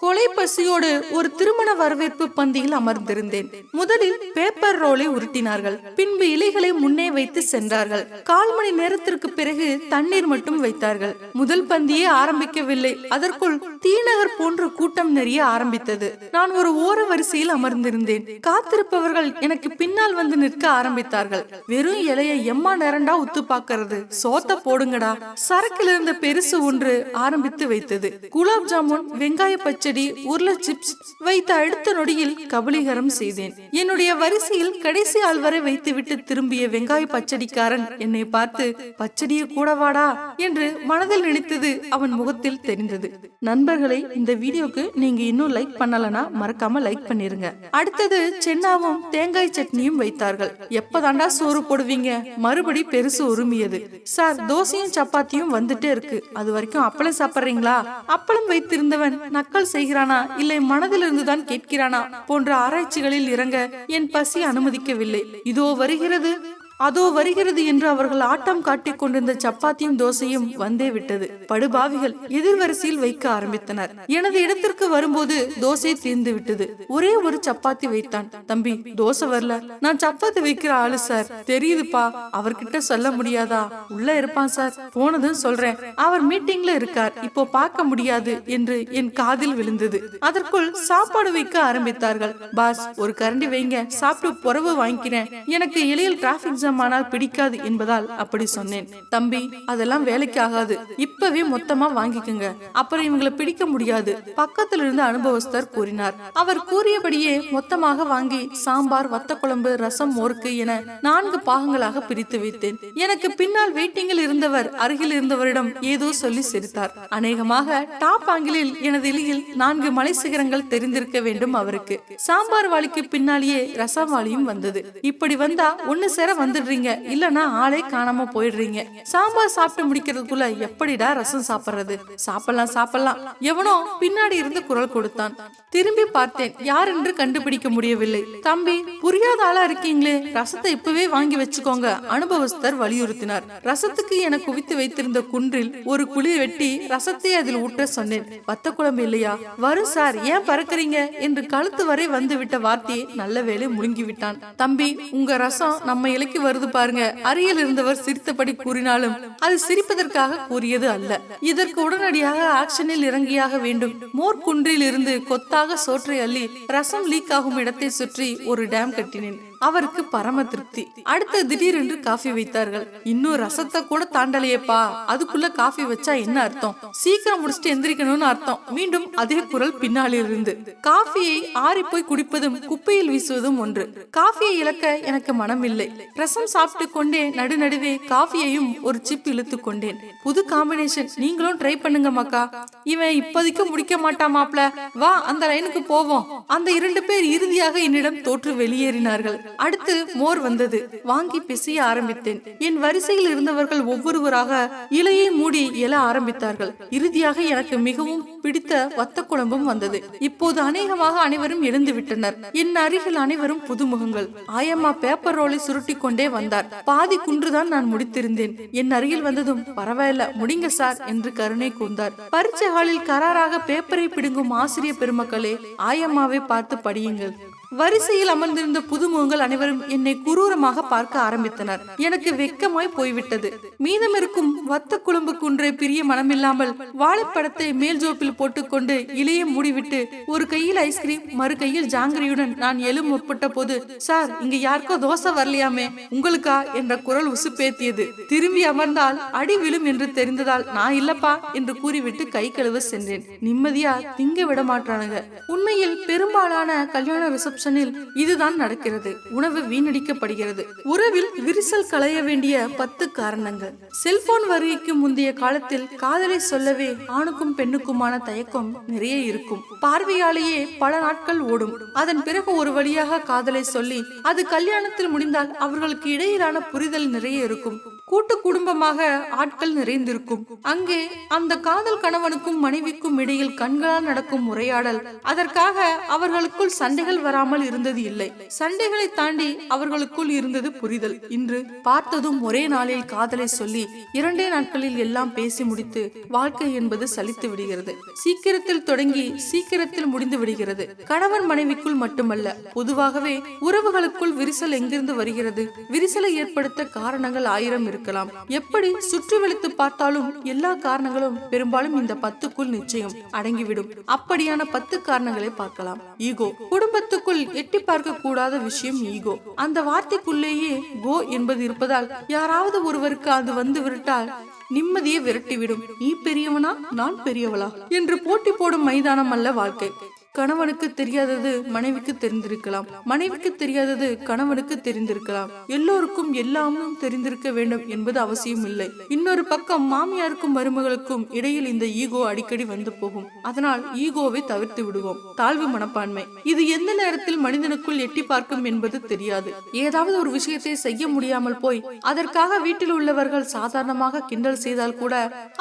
கொலை பசியோடு ஒரு திருமண வரவேற்பு பந்தியில் அமர்ந்திருந்தேன். முதலில் பேப்பர் ரோலை உருட்டினார்கள். பின்பு இலைகளை முன்னே வைத்து சென்றார்கள். கால் மணி நேரத்திற்கு பிறகு தண்ணீர் மட்டும் வைத்தார்கள். முதல் பந்தியே ஆரம்பிக்கவில்லை. அதற்குள் தீநகர் போன்ற கூட்டம் நிறைய ஆரம்பித்தது. நான் ஒரு ஓர வரிசையில் அமர்ந்திருந்தேன். காத்திருப்பவர்கள் எனக்கு பின்னால் வந்து நிற்க ஆரம்பித்தார்கள். வெறும் இலைய எம்மா நேரண்டா உத்து பாக்குறது சோத்த போடுங்கடா. சரக்கில் இருந்த பெருசு ஒன்று ஆரம்பித்து வைத்தது. குலாப் ஜாமுன் வெங்காய பச்சை பச்சடி உருளை சிப்ஸ் வைத்த அடுத்த நொடியில் கபலீகரம் செய்தேன். என்னுடைய வரிசையில் கடைசி ஆள் வரை வைத்துவிட்டு திரும்பிய வெங்காய பச்சடிக்காரன் என்னை பார்த்து பச்சடியை கூடவாடா என்று மனதில் நினைத்தது அவன் முகத்தில் தெரிந்தது. நண்பர்களே இந்த வீடியோக்கு நீங்க இன்னும் லைக் பண்ணலனா மறக்காம லைக் பண்ணிருங்க. அடுத்தது சென்னாவும் தேங்காய் சட்னியும் வைத்தார்கள். எப்பதாண்டா சோறு போடுவீங்க? மறுபடி பெருசு உருமியது. சார் தோசையும் சப்பாத்தியும் வந்துட்டே இருக்கு. அது வரைக்கும் அப்பளம் சாப்பிடுறீங்களா? அப்பளம் வைத்திருந்தவன் நக்கல் செய்கிறானா? இல்லை மனதிலிருந்து தான் கேட்கிறானா? போன்ற ஆராய்ச்சிகளில் இறங்க என் பசி அனுமதிக்கவில்லை. இதோ வருகிறது. அதோ வருகிறது என்று அவர்கள் ஆட்டம் காட்டிக் கொண்டிருந்த சப்பாத்தியும் தோசையும் வந்தே விட்டது. படுபாவிகள் எதிர்வரிசையில் வைக்க ஆரம்பித்தனர். எனது இடத்திற்கு வரும்போது தோசை தீர்ந்து விட்டது. ஒரே ஒரு சப்பாத்தி வைத்தான். தம்பி தோசை வரல. நான் சப்பாத்தி வைக்கிற ஆளு சார். தெரியுதுப்பா. அவர்கிட்ட சொல்ல முடியாதா? உள்ள இருப்பான் சார். போனதும் சொல்றேன். அவர் மீட்டிங்ல இருக்கார். இப்போ பார்க்க முடியாது என்று என் காதில் விழுந்தது. அதற்குள் சாப்பாடு வைக்க ஆரம்பித்தார்கள். பாஸ் ஒரு கரண்டி வைங்க. சாப்பிட்டு புறவு வாங்கிக்கிறேன். எனக்கு இலையில் டிராபிக் ஜாம் பிடிக்காது என்பதால் அப்படி சொன்னேன். தம்பி அதெல்லாம் வேலைக்கு ஆகாது இப்பவே மொத்தமா வாங்கிக்கோங்க. அப்புறம் இவங்களை பிடிக்க முடியாது. பக்கத்துல இருந்து அனுபவஸ்தர் கூறினார். அவர் கூறியபடியே மொத்தமாக வாங்கி சாம்பார் வத்த குழம்பு ரசம் மோருக்கு என நான்கு பாகங்களாக பிரித்து வைத்தேன். எனக்கு பின்னால் வெயிட்டிங்கில் இருந்தவர் அருகில் இருந்தவரிடம் ஏதோ சொல்லி சிரித்தார். அநேகமாக டாப் ஆங்கிலில் எனது இலையில் நான்கு மலை சிகரங்கள் தெரிந்திருக்க வேண்டும் அவருக்கு. சாம்பார் வாளிக்கு பின்னாலேயே ரசம் வாளியும் வந்தது. இப்படி வந்தா ஒன்னு சேர வந்து வந்துடுறீங்க. இல்லனா ஆளே காணாம போயிடுறீங்க. சாம்பார் சாப்பிட்டு முடிக்கிறதுக்குள்ள எப்படிடா ரசம் சாப்பிடுறது? சாப்பிடலாம் சாப்பிடலாம். எவனோ பின்னாடி இருந்து குரல் கொடுத்தான். திரும்பி பார்த்தேன் யார் என்று கண்டுபிடிக்க முடியவில்லை. தம்பி புரியாத ஆளா இருக்கீங்களே. ரசத்தை இப்பவே வாங்கி வச்சுக்கோங்க அனுபவஸ்தர் வலியுறுத்தினார். ரசத்துக்கு என குவித்து வைத்திருந்த குன்றில் ஒரு குழி வெட்டி ரசத்தை அதில் ஊற்ற சொன்னேன். வத்த குழம்பு இல்லையா? வரும் சார் ஏன் பறக்குறீங்க? என்று கழுத்து வரை வந்து விட்ட வார்த்தையை நல்ல வேலை முழுங்கிவிட்டான். தம்பி உங்க ரசம் நம்ம இலைக்கு வருது பாருங்க. அருகில் இருந்தவர் சிரித்தபடி கூறினாலும் அது சிரிப்பதற்காக கூறியது அல்ல. இதற்கு உடனடியாக ஆக்ஷனில் இறங்கியாக வேண்டும். மோர் குன்றில் இருந்து கொத்தாக சோற்றை அள்ளி ரசம் லீக் ஆகும் இடத்தை சுற்றி ஒரு டேம் கட்டினேன். அவருக்கு பரம திருப்தி. அடுத்த திடீரென்று காஃபி வைத்தார்கள். இன்னும் ரசத்தை கூட தாண்டலையேப்பா. அதுக்குள்ள காஃபி வச்சா என்ன அர்த்தம்? சீக்கிரம் முடிச்சுட்டு எந்திரிக்கணும்னு அர்த்தம். மீண்டும் அதே குரல் பின்னாலில் இருந்து காஃபியை ஆறி போய் குடிப்பதும் குப்பையில் வீசுவதும் ஒன்று. காஃபியை இழக்க எனக்கு மனம் இல்லை ரசம் சாப்பிட்டு கொண்டே நடுநடுவே காஃபியையும் ஒரு சிப் இழுத்து கொண்டேன். புது காம்பினேஷன் நீங்களும் ட்ரை பண்ணுங்க மக்கா. இவன் இப்போதைக்கு முடிக்க மாட்டாமாப்ல மாப்ள. வா அந்த லைனுக்கு போவோம். அந்த இரண்டு பேர் இறுதியாக என்னிடம் தோற்று வெளியேறினார்கள். அடுத்து மோர் வந்தது. வாங்கி பிசைய ஆரம்பித்தேன். என் வரிசையில் இருந்தவர்கள் ஒவ்வொருவராக இலையை மூடி எழ ஆரம்பித்தார்கள். இறுதியாக எனக்கு மிகவும் பிடித்த வத்த குழம்பும் வந்தது. இப்போது அநேகமாக அனைவரும் எழுந்து விட்டனர் என் அருகில் அனைவரும் புதுமுகங்கள். ஆயம்மா பேப்பர் ரோலை சுருட்டி கொண்டே வந்தார். பாதி குன்றுதான் நான் முடித்திருந்தேன். என் அருகில் வந்ததும் பரவாயில்ல முடிங்க சார் என்று கருணை கூர்ந்தார். பரீட்சை ஹாலில் கராராக பேப்பரை பிடுங்கும் ஆசிரியர் பெருமக்களே ஆயம்மாவை பார்த்து படியுங்கள். வரிசையில் அமர்ந்திருந்த புதுமுகங்கள் அனைவரும் என்னை குரூரமாக பார்க்க ஆரம்பித்தனர். எனக்கு வெக்கமாய் போய்விட்டது. மீதம் இருக்கும் வத்த குழம்பு குன்றை பிரிய மனமில்லாமல் வாழைப்படத்தை மேல் ஜோப்பில் போட்டுக்கொண்டு இலைய மூடிவிட்டு ஒரு கையில் ஐஸ்கிரீம் மறு கையில் ஜாங்கிரியுடன் நான் எழும் முற்பட்ட போது சார் இங்க யாருக்கோ தோசை வரலையாமே உங்களுக்கா? என்ற குரல் உசுப்பேத்தியது. திரும்பி அமர்ந்தால் அடி விழும் என்று தெரிந்ததால் நான் இல்லப்பா என்று கூறிவிட்டு கை கழுவ சென்றேன். நிம்மதியா திங்க விட மாட்டானுங்க. உண்மையில் பெரும்பாலான கல்யாண ரிசப்ஷனில் இதுதான் நடக்கிறது. உணவு வீணடிக்கப்படுகிறது. உறவில் விரிசல் களைய வேண்டிய பத்து காரணங்கள். செல்போன் வருகைக்கு முந்தைய காலத்தில் காதலை சொல்லவே ஆணுக்கும் பெண்ணுக்குமான தயக்கம் நிறைய இருக்கும். பார்வையாலேயே பல நாட்கள் ஓடும். அதன் பிறகு ஒரு வழியாக காதலை சொல்லி அது கல்யாணத்தில் முடிந்தால் அவர்களுக்கு இடையிலான புரிதல் நிறைய இருக்கும். கூட்டு குடும்பமாக ஆட்கள் நிறைந்திருக்கும். அங்கே அந்த காதல் கணவனுக்கும் மனைவிக்கும் இடையில் கண்களால் நடக்கும் உரையாடல் அதற்காக அவர்களுக்குள் சண்டைகள் வராமல் இருந்தது இல்லை. சண்டைகளை தாண்டி அவர்களுக்குள் இருந்தது புரிதல். இன்று பார்த்ததும் ஒரே நாளில் காதலை சொல்லி இரண்டே நாட்களில் எல்லாம் பேசி முடித்து வாழ்க்கை என்பது சலித்து விடுகிறது. சீக்கிரத்தில் தொடங்கி சீக்கிரத்தில் முடிந்து விடுகிறது. கணவன் மனைவிக்குள் மட்டுமல்ல பொதுவாகவே உறவுகளுக்குள் விரிசல் எங்கிருந்து வருகிறது? விரிசலை ஏற்படுத்த காரணங்கள் ஆயிரம் இருக்கலாம். எப்படி சுற்றி வளைத்து பார்த்தாலும் எல்லா காரணங்களும் பெரும்பாலும் இந்த பத்துக்குள் நிச்சயம் அடங்கிவிடும். அப்படியான பத்து காரணங்களை பார்க்கலாம். ஈகோ. குடும்பத்துக்குள் எட்டி பார்க்க கூடாத விஷயம் ஈகோ. அந்த வார்த்தைக்குள்ளேயே கோ என்பது இருப்பதால் யாராவது ஒருவருக்கு அது வந்து விட்டால் நிம்மதியை விரட்டிவிடும். நீ பெரியவனா? நான் பெரியவளா? என்று போட்டி போடும் மைதானம் அல்ல வாழ்க்கை. கணவனுக்கு தெரியாதது மனைவிக்கு தெரிந்திருக்கலாம். மனைவிக்கு தெரியாதது கணவனுக்கு தெரிந்திருக்கலாம். எல்லோருக்கும் எல்லாமும் தெரிந்திருக்க வேண்டும் என்பது அவசியம் இல்லை. இன்னொரு பக்கம் மாமியாருக்கும் மருமகளுக்கும் இடையில் இந்த ஈகோ அடிக்கடி வந்து போகும். அதனால் ஈகோவை தவிர்த்து விடுவோம். தாழ்வு மனப்பான்மை. இது எந்த நேரத்தில் மனிதனுக்குள் எட்டி பார்க்கும் என்பது தெரியாது. ஏதாவது ஒரு விஷயத்தை செய்ய முடியாமல் போய் அதற்காக வீட்டில் உள்ளவர்கள் சாதாரணமாக கிண்டல் செய்தால் கூட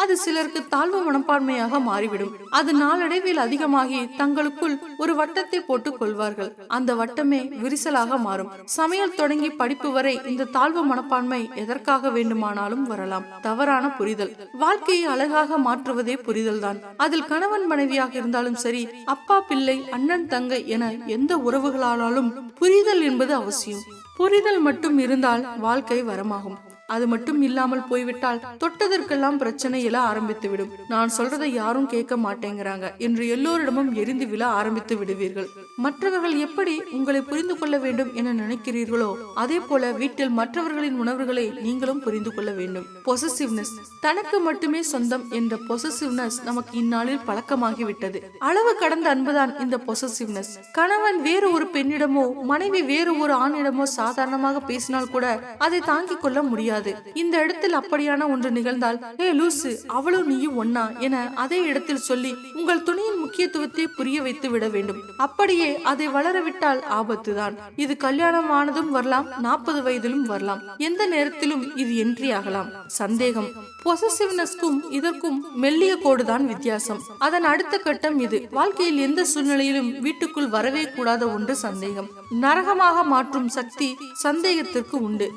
அது சிலருக்கு தாழ்வு மனப்பான்மையாக மாறிவிடும். அது நாளடைவில் அதிகமாகி தங்களுக்குள் ஒரு வட்டத்தை போட்டுக் கொள்வார்கள் அந்த வட்டமே விரிசலாக மாறும். சமையல் தொடங்கி படிப்பு வரை இந்த தாழ்வு மனப்பான்மை எதற்காக வேண்டுமானாலும் வரலாம். தவறான புரிதல். வாழ்க்கையை அழகாக மாற்றுவதே புரிதல்தான். அதில் கணவன் மனைவியாக இருந்தாலும் சரி அப்பா பிள்ளை அண்ணன் தங்கை என எந்த உறவுகளானாலும் புரிதல் என்பது அவசியம். புரிதல் மட்டும் இருந்தால் வாழ்க்கை வரமாகும். அது மட்டும் இல்லாமல் போய்விட்டால் தொட்டதற்கெல்லாம் பிரச்சனை எழ ஆரம்பித்து விடும் நான் சொல்றதை யாரும் கேட்க மாட்டேங்கிறாங்க என்று எல்லோரிடமும் எரிந்து விழ ஆரம்பித்து விடுவீர்கள். மற்றவர்கள் எப்படி உங்களை புரிந்து கொள்ள வேண்டும் என நினைக்கிறீர்களோ அதே போல வீட்டில் மற்றவர்களின் உணர்வுகளை நீங்களும் புரிந்து கொள்ள வேண்டும். பொசசிவ்னஸ் தனக்கு மட்டுமே சொந்தம் என்ற பொசசிவ்னஸ் நமக்கு இந்நாளில் பழக்கமாகிவிட்டது. அளவு கடந்த அன்புதான் இந்த பொசசிவ்னஸ் கணவன் வேறு ஒரு பெண்ணிடமோ மனைவி வேறு ஒரு ஆணிடமோ சாதாரணமாக பேசினால் கூட அதை தாங்கிக் கொள்ள முடியாது. முடியாது இந்த இடத்தில் அப்படியான ஒன்று நிகழ்ந்தால் ஏ லூசு அவளும் நீயும் ஒன்னா என அதே இடத்தில் சொல்லி உங்கள் துணியின் முக்கியத்துவத்தை புரிய வைத்து விட வேண்டும். அப்படியே அதை வளரவிட்டால் ஆபத்துதான். இது கல்யாணம் ஆனதும் வரலாம் நாற்பது வயதிலும் வரலாம். எந்த நேரத்திலும் இது என்ட்ரி ஆகலாம். சந்தேகம். பொசசிவ்னஸ்க்கும் இதற்கும் மெல்லிய கோடுதான் வித்தியாசம். அதன் அடுத்த கட்டம் இது. வாழ்க்கையில் எந்த சூழ்நிலையிலும் வீட்டுக்குள் வரவே கூடாத ஒன்று சந்தேகம். நரகமாக மாற்றும் சக்தி சந்தேகத்திற்கு உண்டு.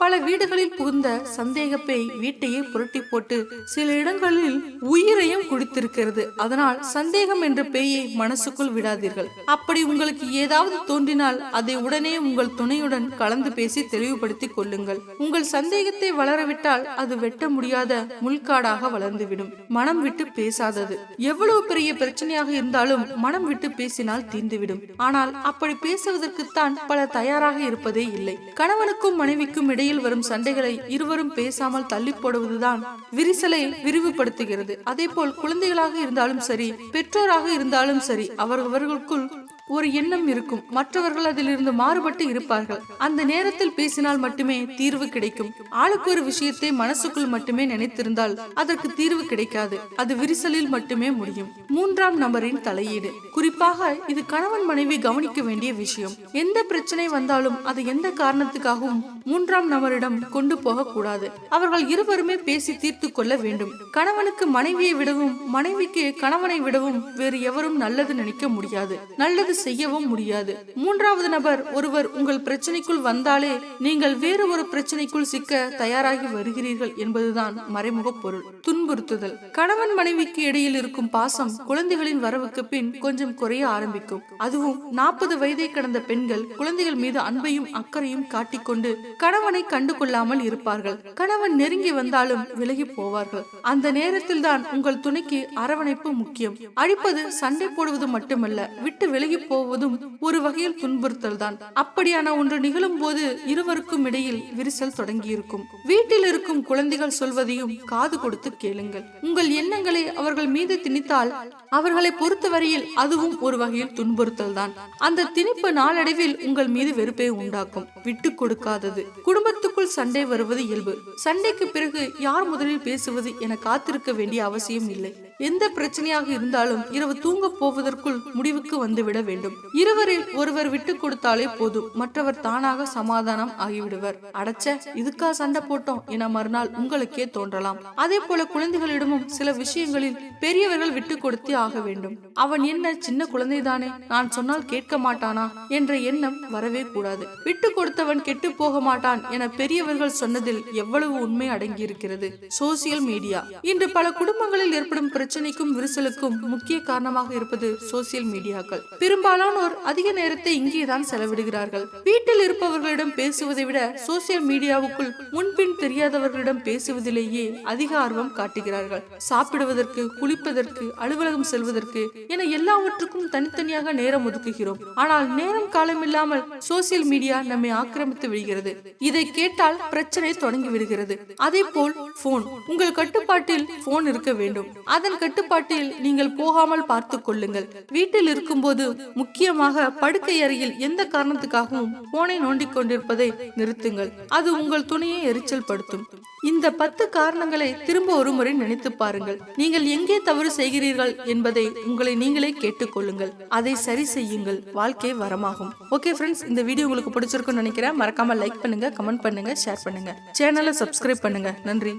பல வீடுகளில் புகுந்த சந்தேக பேய் வீட்டையே புரட்டி போட்டு சில இடங்களில் உயிரையும் குடித்திருக்கிறது. அதனால் சந்தேகம் என்ற பேயை மனசுக்குள் விடாதீர்கள். அப்படி உங்களுக்கு ஏதாவது தோன்றினால் அதை உடனே உங்கள் துணையுடன் கலந்து பேசி தெளிவுபடுத்திக் கொள்ளுங்கள். உங்கள் சந்தேகத்தை வளரவிட்டால் அது வெட்ட முடியாத முள்காடாக வளர்ந்துவிடும். மனம் விட்டு பேசாதது. எவ்வளவு பெரிய பிரச்சனையாக இருந்தாலும் மனம் விட்டு பேசினால் தீர்ந்துவிடும். ஆனால் அப்படி பேசுவதற்குத்தான் பல தயாராக இருப்பதே இல்லை. கணவனுக்கும் மனைவிக்கும் இடையே இடையில் வரும் சண்டைகளை இருவரும் பேசாமல் தள்ளி போடுவதுதான் விரிசலை விரிவுபடுத்துகிறது. அதே போல் குழந்தைகளாக இருந்தாலும் சரி பெற்றோராக இருந்தாலும் சரி அவர்களுக்குள் ஒரு எண்ணம் இருக்கும். மற்றவர்கள் அதிலிருந்து மாறுபட்டு இருப்பார்கள். அந்த நேரத்தில் பேசினால் மட்டுமே தீர்வு கிடைக்கும். ஆளுக்கு ஒரு விஷயத்தை மனசுக்குள் மட்டுமே நினைத்திருந்தால் அதற்கு தீர்வு கிடைக்காது. அது விரிசலில் மட்டுமே முடியும். மூன்றாம் நபரின் தலையீடு. குறிப்பாக இது கணவன் மனைவி கவனிக்க வேண்டிய விஷயம். எந்த பிரச்சனை வந்தாலும் அது எந்த காரணத்துக்காகவும் மூன்றாம் நபரிடம் கொண்டு போக கூடாது அவர்கள் இருவருமே பேசி தீர்த்து கொள்ள வேண்டும். கணவனுக்கு மனைவியை விடவும் மனைவிக்கு கணவனை விடவும் வேறு எவரும் நல்லது நினைக்க முடியாது. நல்லது செய்யவும் முடியாது. மூன்றாவது நபர் ஒருவர் உங்கள் பிரச்சனைக்குள் வந்தாலே நீங்கள் வேறு ஒரு பிரச்சனைக்குள் சிக்க தயாராகி வருகிறீர்கள் என்பதுதான் மறைமுக பொருள். துன்புறுத்துதல். கணவன் மனைவிக்கு இடையில் இருக்கும் பாசம் குழந்தைகளின் வரவுக்கு பின் கொஞ்சம் குறைய ஆரம்பிக்கும். அதுவும் நாற்பது வயதை கடந்த பெண்கள் குழந்தைகள் மீது அன்பையும் அக்கறையும் காட்டிக்கொண்டு கணவனை கண்டு கொள்ளாமல் இருப்பார்கள். கணவன் நெருங்கி வந்தாலும் விலகி போவார்கள். அந்த நேரத்தில் தான் உங்கள் துணைக்கு அரவணைப்பு முக்கியம். அழிப்பது சண்டை போடுவது மட்டுமல்ல விட்டு விலகி போவதும் ஒரு வகையில் துன்புறுத்தல் தான் அப்படியான ஒன்று நிகழும் போது இருவருக்கும் இடையில் விரிசல் தொடங்கியிருக்கும். வீட்டில் இருக்கும் குழந்தைகள் சொல்வதையும் காது கொடுத்து கேளுங்கள். உங்கள் எண்ணங்களை அவர்கள் மீது திணித்தால் அவர்களை பொறுத்தவரையில் அதுவும் ஒரு வகையில் துன்புறுத்தல் தான் அந்த திணிப்பு நாளடைவில் உங்கள் மீது வெறுப்பை உண்டாக்கும். விட்டு கொடுக்காதது. குடும்பத்துக்குள் சண்டை வருவது இயல்பு. சண்டைக்கு பிறகு யார் முதலில் பேசுவது என காத்திருக்க வேண்டிய அவசியம் இல்லை. எந்த பிரச்சனையாக இருந்தாலும் இரவு தூங்க போவதற்குள் முடிவுக்கு வந்துவிட வேண்டும். இருவரில் ஒருவர் விட்டு கொடுத்தாலே போதும். மற்றவர் தானாக சமாதானம் ஆகிவிடுவர். அடைச்ச இதுக்கா சண்டை போட்டோம் என மறுநாள் உங்களுக்கே தோன்றலாம். அதே போல குழந்தைகளிடமும் சில விஷயங்களில் பெரியவர்கள் விட்டு கொடுத்தே ஆக வேண்டும். அவன் என்ன சின்ன குழந்தைதானே? நான் சொன்னால் கேட்க மாட்டானா? என்ற எண்ணம் வரவே கூடாது. விட்டு கொடுத்தவன் கெட்டு போக மாட்டான் என பெரியவர்கள் சொன்னதில் எவ்வளவு உண்மை அடங்கியிருக்கிறது. Social media. இன்று பல குடும்பங்களில் ஏற்படும் பிரச்சனைக்கும் விரிசலுக்கும் முக்கிய காரணமாக இருப்பது சோசியல் மீடியாக்கள் பெரும்பாலானோர் அதிக நேரத்தை இங்கேதான் செலவிடுகிறார்கள். வீட்டில் இருப்பவர்களிடம் பேசுவதை விட சோசியல் மீடியாவுக்குள் முன்பின் தெரியாதவர்களிடம் பேசுவதிலேயே அதிக ஆர்வம் காட்டுகிறார்கள். சாப்பிடுவதற்கு குளிப்பதற்கு அலுவலகம் செல்வதற்கு என எல்லாவற்றுக்கும் தனித்தனியாக நேரம் ஒதுக்குகிறோம். ஆனால் நேரம் காலமில்லாமல் சோசியல் மீடியா நம்மை ஆக்கிரமித்து விடுகிறது. இதை கேட்டால் பிரச்சனை தொடங்கி விடுகிறது. அதே போல் போன் உங்கள் கட்டுப்பாட்டில் போன் இருக்க வேண்டும். அதன் அதன் கட்டுப்பாட்டில் நீங்கள் போகாமல் பார்த்து கொள்ளுங்கள். வீட்டில் இருக்கும்போது முக்கியமாக படுக்கை அறையில் எந்த காரணத்துக்காகவும் போனை நோண்டிக் கொண்டிருப்பதை நிறுத்துங்கள். அது உங்கள் துணையை எரிச்சல் படுத்தும். இந்த பத்து காரணங்களை திரும்ப ஒரு முறை நினைத்து பாருங்கள். நீங்கள் எங்கே தவறு செய்கிறீர்கள் என்பதை உங்களை நீங்களே கேட்டுக்கொள்ளுங்கள் அதை சரி செய்யுங்கள். வாழ்க்கை வரமாகும். ஓகே ஃப்ரெண்ட்ஸ் இந்த வீடியோ உங்களுக்கு பிடிச்சிருக்கும்னு நினைக்கிறேன். மறக்காம லைக் பண்ணுங்க கமெண்ட் பண்ணுங்க ஷேர் பண்ணுங்க. சேனலை சப்ஸ்கிரைப் பண்ணுங்க. நன்றி.